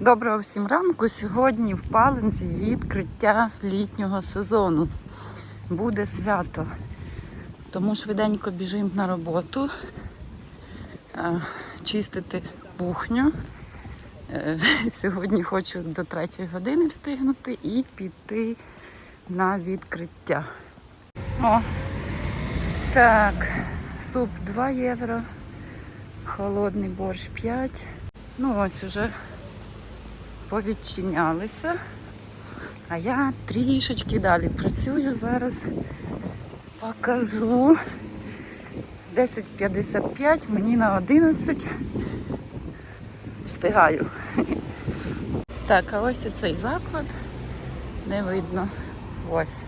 Доброго всім ранку. Сьогодні в Палензі відкриття літнього сезону. Буде свято. Тому швиденько біжимо на роботу, е, чистити кухню. Е, Сьогодні хочу до 3 години встигнути і піти на відкриття. О, так, суп 2 євро, холодний борщ 5. Ну ось уже повідчинялися. А я трішечки далі працюю зараз. Покажу. 10.55, мені на 11. Встигаю. Так, а ось і цей заклад. Не видно. Ось.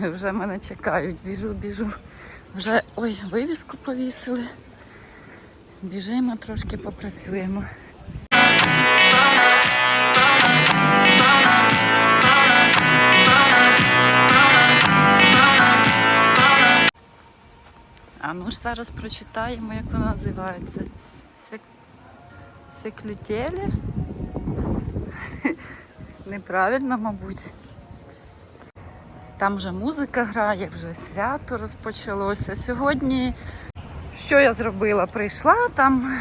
Вже мене чекають. Біжу, біжу. Вже ой, вивіску повісили. Біжимо, трошки попрацюємо. А ну ж зараз прочитаємо, як воно називається. Сек... Секлютєлі? Неправильно, мабуть. Там вже музика грає, вже свято розпочалося. Сьогодні що я зробила? Прийшла там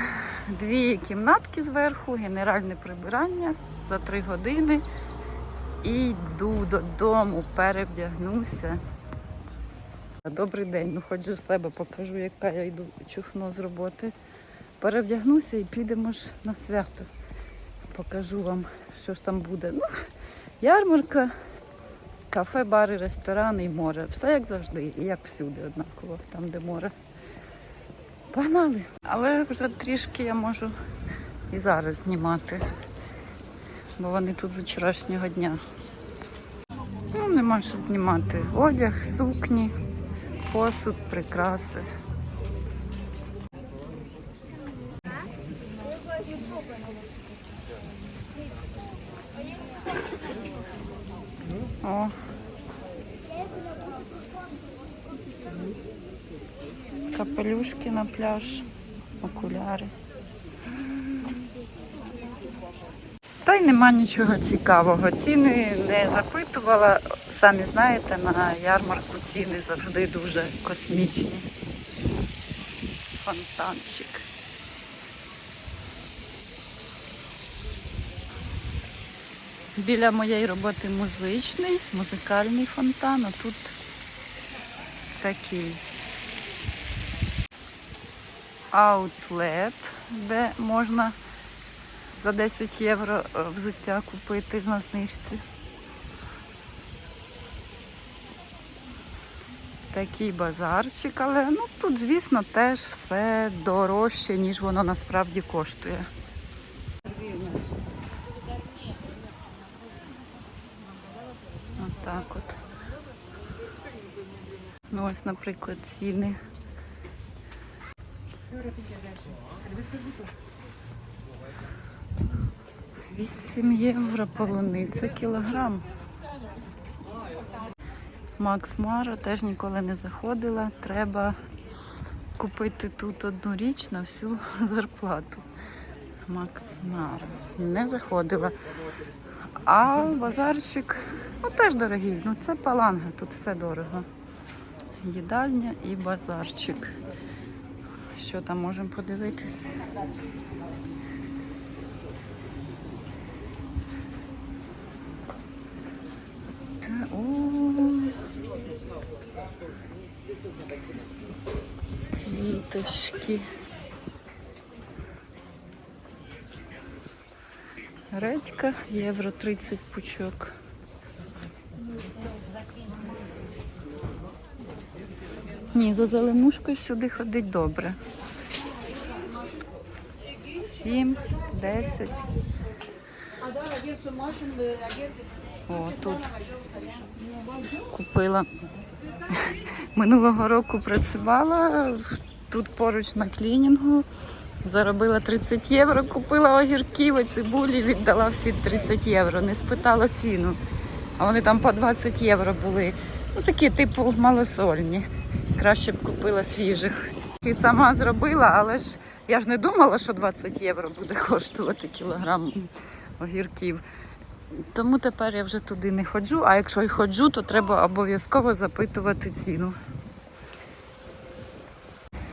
дві кімнатки зверху, генеральне прибирання за три години. І йду додому, перевдягнуся. Добрий день, ну хоч же в себе покажу, яка я йду чухно з роботи. Перевдягнуся і підемо ж на свято. Покажу вам, що ж там буде. Ну, ярмарка, кафе, бари, ресторани і море. Все як завжди, і як всюди однаково, там де море. Погнали. Але вже трішки я можу і зараз знімати, бо вони тут з вчорашнього дня. Ну, нема що знімати. Одяг, сукні, посуд, прикраси. О. Капелюшки на пляж, окуляри. Та й нема нічого цікавого. Ціни не запитувала. Самі знаєте, на ярмарку ціни завжди дуже космічні. Фонтанчик. Біля моєї роботи музичний, музикальний фонтан, а тут такий аутлет, де можна за 10 євро е, взуття купити на знижці. Такий базарчик, але ну тут, звісно, теж все дорожче, ніж воно насправді коштує. Отак от. Ну ось, наприклад, ціни. Вісім євро полуниця кілограм. Макс Мара теж ніколи не заходила. Треба купити тут одну річ на всю зарплату. Макс Мара. Не заходила. А базарчик ну, теж дорогий. Ну це паланга, тут все дорого. Їдальня і базарчик. Що там можемо подивитися? Та, о, Квіточки. Редька, євро 30 пучок. Ні, за зеленушкою сюди ходить добре. Сім, десять. О, тут купила. Минулого року працювала тут поруч на клінінгу. Заробила 30 євро, купила огірків, цибулі, віддала всі 30 євро, не спитала ціну. А вони там по 20 євро були. Ну такі, типу, малосольні. Краще б купила свіжих. І сама зробила, але ж я ж не думала, що 20 євро буде коштувати кілограм огірків. Тому тепер я вже туди не ходжу, а якщо й ходжу, то треба обов'язково запитувати ціну.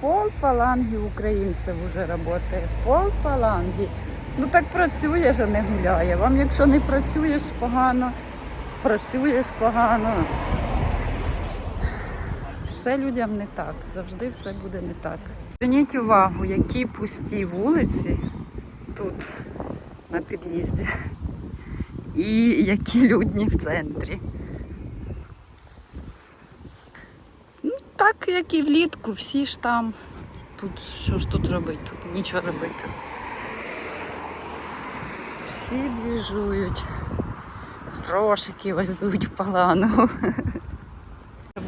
Пол паланги українців вже працює. Пол паланги. Ну так працює ж, а не гуляє. Вам якщо не працюєш погано, працюєш погано. Все людям не так. Завжди все буде не так. Зверніть увагу, які пусті вулиці тут на під'їзді. І які людні в центрі. Ну, так, як і влітку, всі ж там. Тут що ж тут робити? Тут нічого робити. Всі двіжують. Грошики везуть в палану.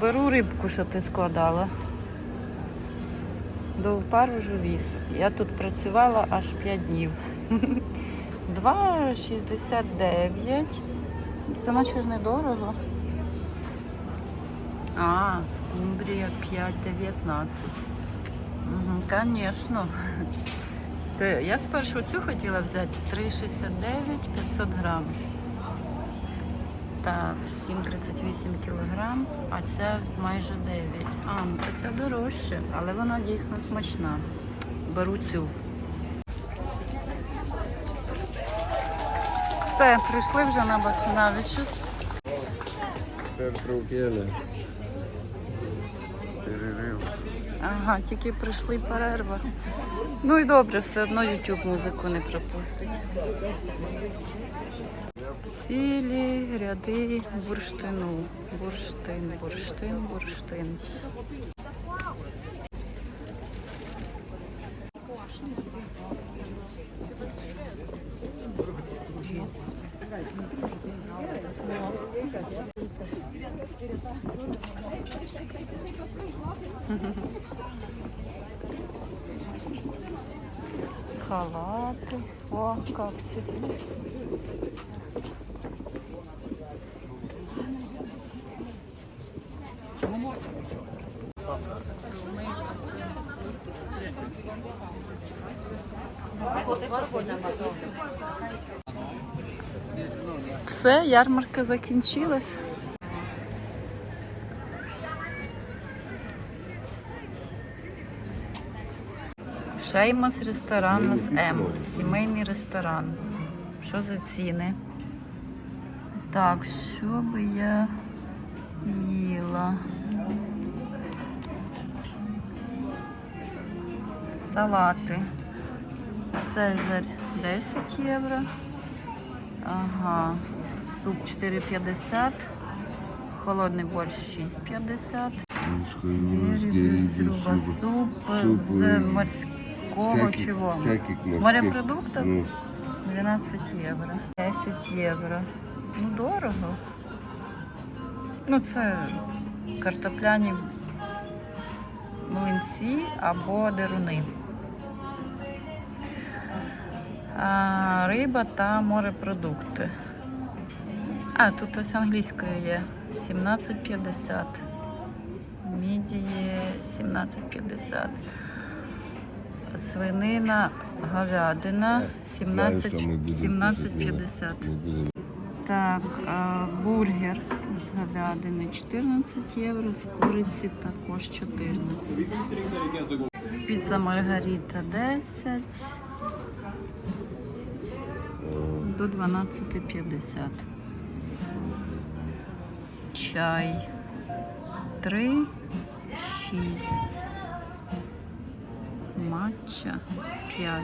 Беру рибку, що ти складала. До паружу віз. Я тут працювала аж 5 днів. 2,69. Це наче ж недорого. А, скумбрія 5,19. Угу, Звісно. Я спершу цю хотіла взяти 3,69 500 грам. Так, 7,38 кілограм, а ця майже 9. А, ну то ця дорожча, але вона дійсно смачна. Беру цю. Все, прийшли вже на Басинавичус. Перерив. Ага, тільки прийшли перерва. Ну і добре, все одно YouTube музику не пропустить. Цілі ряди бурштину. Бурштин, бурштин, бурштин. Халати. О, капси. Все, ярмарка закінчилась. Шеймас ресторан з М. Сімейний ресторан. Що за ціни? Так, що би я їла? Салати. Цезарь 10 євро. Ага. Суп 4,50. Холодний борщ 6,50. Рыба, суп з морського чого? З морепродуктів? Ну, 12 євро. 10 євро. Ну, дорого. Ну, це картопляні млинці або деруни. А, риба та морепродукти. А, тут ось англійською є. 17,50. Мідії 17,50. Свинина, говядина 17,50. Так, бургер з говядини 14 євро, з куриці також 14. Піца Маргарита 10 до 12,50. Чай 3, 6. Матча 5.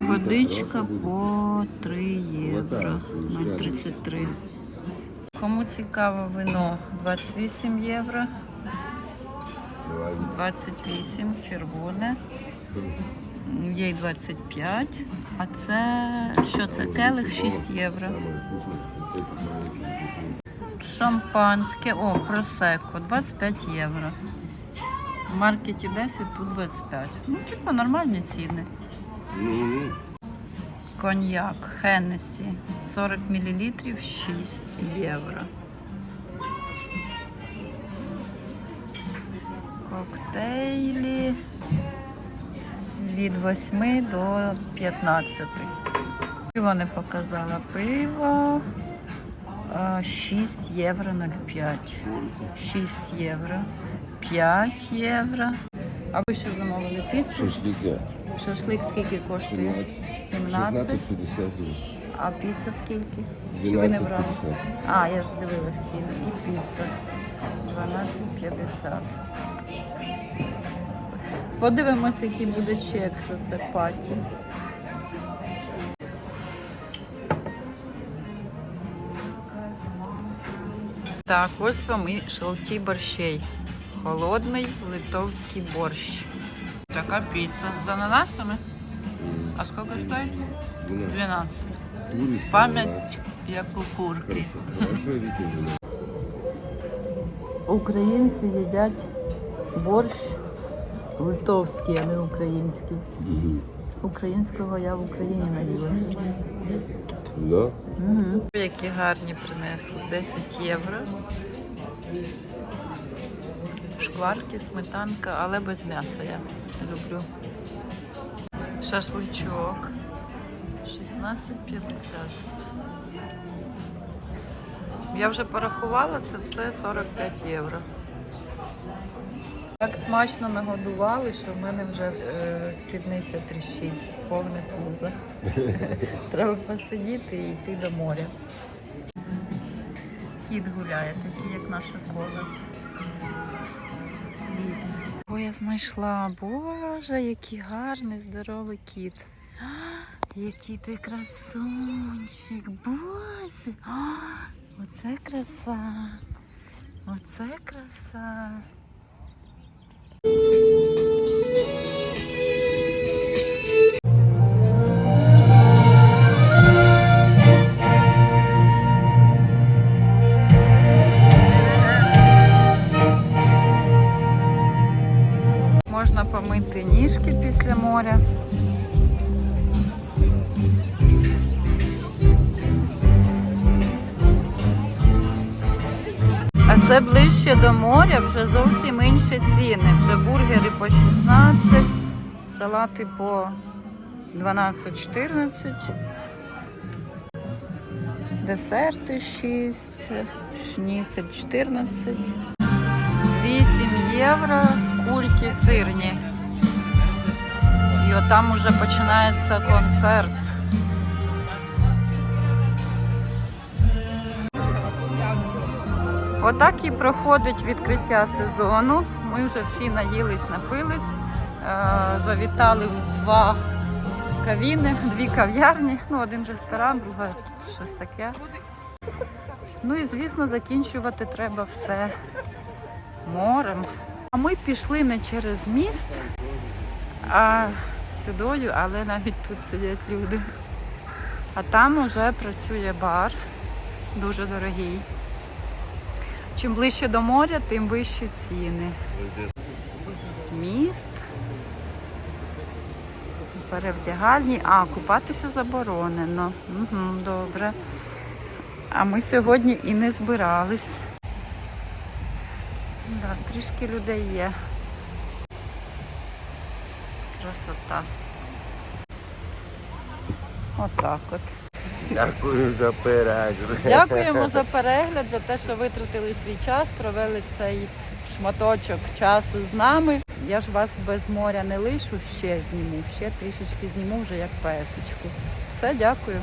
Водичка по 3 євро. 0,33. Кому цікаво вино 28 євро, 28 червоне, є й 25, а це що це? Келих 6 євро. Шампанське, о, просеко, 25 євро. В маркеті 10, тут 25. Ну, типу, нормальні ціни. Коньяк Хеннесі 40 мл 6 євро. Коктейль. Дейлі від 8 до 15. Пиво не показала. Пиво а, 6 євро 0,5. 6 євро. 5 євро. А ви що замовили піцу? Шашлика. Шашлик скільки коштує? 17. 16,50. А піца скільки? Чи ви не брали? 12,50. А, я ж дивилась ціни. І піца. 12,50. Подивимось, який буде чек за це паті. Так, ось вам і шалті борщей. Холодний литовський борщ. Така піца. З ананасами? А скільки стоїть? 12. 12. Курица. Пам'ять як у курки. Хорошо. Хорошо, Вики, жена. Українці їдять борщ литовський, а не український. Українського я в Україні наїлася. Да? Угу. Які гарні принесли. 10 євро. Шкварки, сметанка, але без м'яса я люблю. Шашличок. 16,50. Я вже порахувала, це все 45 євро. Так смачно нагодували, що в мене вже е, спідниця тріщить, повне пузо. Треба посидіти і йти до моря. Кіт гуляє, такий, як наша коза. Я знайшла. Боже, який гарний, здоровий кіт. Який ти красунчик, боже. Оце краса. Оце краса. Ближче до моря вже зовсім інші ціни. Вже бургери по 16, салати по 12-14, десерти 6, шніцель 14. 8 євро кульки сирні. І отам уже починається концерт. Отак і проходить відкриття сезону. Ми вже всі наїлись, напились, е, завітали в два кавіни, дві кав'ярні, ну один ресторан, друга щось таке. Ну і звісно, закінчувати треба все морем. А ми пішли не через міст, а сюдою, але навіть тут сидять люди. А там уже працює бар, дуже дорогий. Чим ближче до моря, тим вищі ціни. Міст. Перевдягальні. А, купатися заборонено. Угу, добре. А ми сьогодні і не збирались. Да, трішки людей є. Красота. Отак от. Дякую за перегляд. Дякуємо за перегляд, за те, що витратили свій час, провели цей шматочок часу з нами. Я ж вас без моря не лишу, ще зніму, ще трішечки зніму вже як песочку. Все, дякую.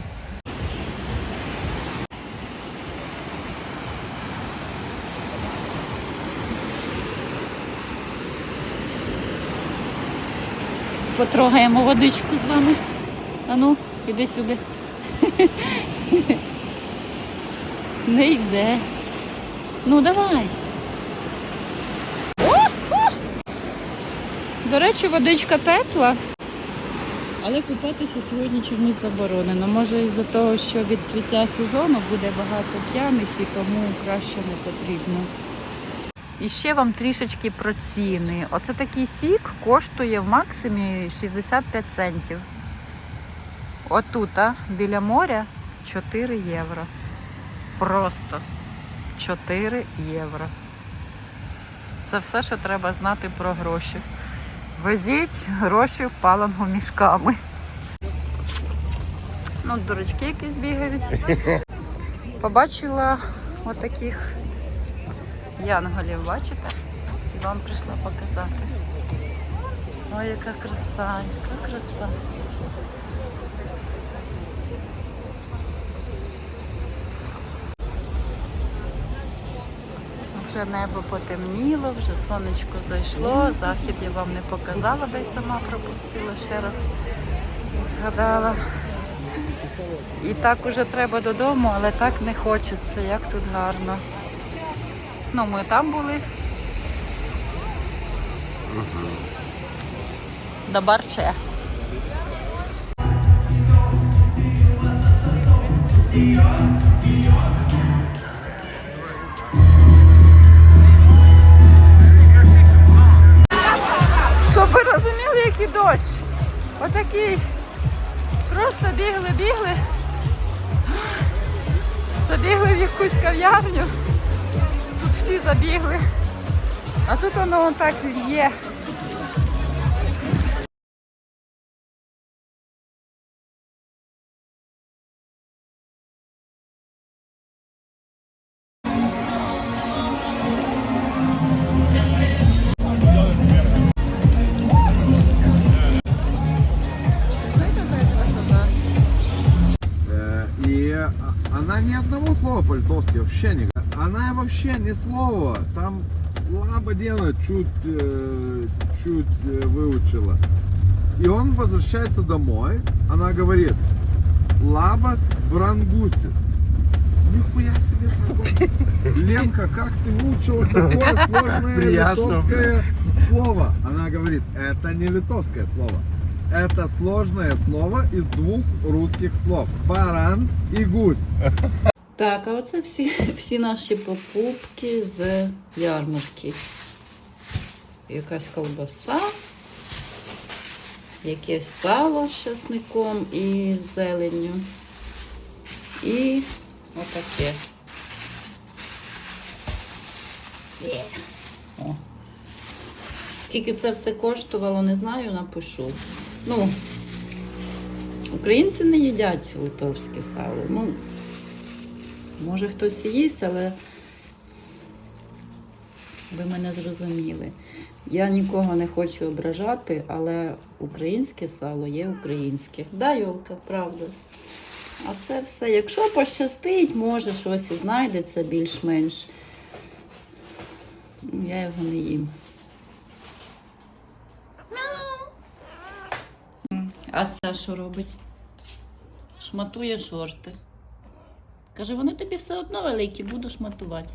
Потрогаємо водичку з вами. Ану, іди сюди. Не йде. Ну давай. О, о! До речі, водичка тепла. Але купатися сьогодні чомусь заборонено. Може із-за того, що відкриття сезону буде багато п'яних і тому краще не потрібно. І ще вам трішечки про ціни. Оце такий сік коштує в максимі 65 центів. Отут, а, біля моря 4 євро. Просто 4 євро. Це все, що треба знати про гроші. Везіть гроші в палангу мішками. Ну, дурачки якісь бігають. Побачила отаких янголів, бачите? І вам прийшла показати. Ой, яка краса, яка краса. Вже небо потемніло, вже сонечко зайшло. Захід я вам не показала, десь сама пропустила, ще раз згадала. І так уже треба додому, але так не хочеться, як тут гарно. Ну, ми там були. До Барче. Щоб дощ. Отакий. Просто бігли, бігли. Забігли в якусь кав'ярню. Тут всі забігли. А тут воно так є. Слова по-литовски вообще не. Она вообще ни слова. Там лаба делает, чуть, э, чуть э, выучила. И он возвращается домой. Она говорит, лабас брангусис. Нихуя себе закон. Ленка, как ты выучила такое сложное Приятно, литовское слово? Она говорит, это не литовское слово. Это сложное слово из двух русских слов. Баран и гусь. Так, а оце всі, всі наші покупки з ярмарки. Якась колбаса, якесь сало з часником і зеленню. І отаке. О. Скільки це все коштувало, не знаю, напишу. Ну, українці не їдять литовське сало. Ну, Може хтось і їсть, але ви мене зрозуміли. Я нікого не хочу ображати, але українське сало є українське. Да, Йолка, правда. А це все. Якщо пощастить, може щось і знайдеться більш-менш. Я його не їм. А це що робить? Шматує шорти. Каже, вони тобі все одно великі, будеш шматувати.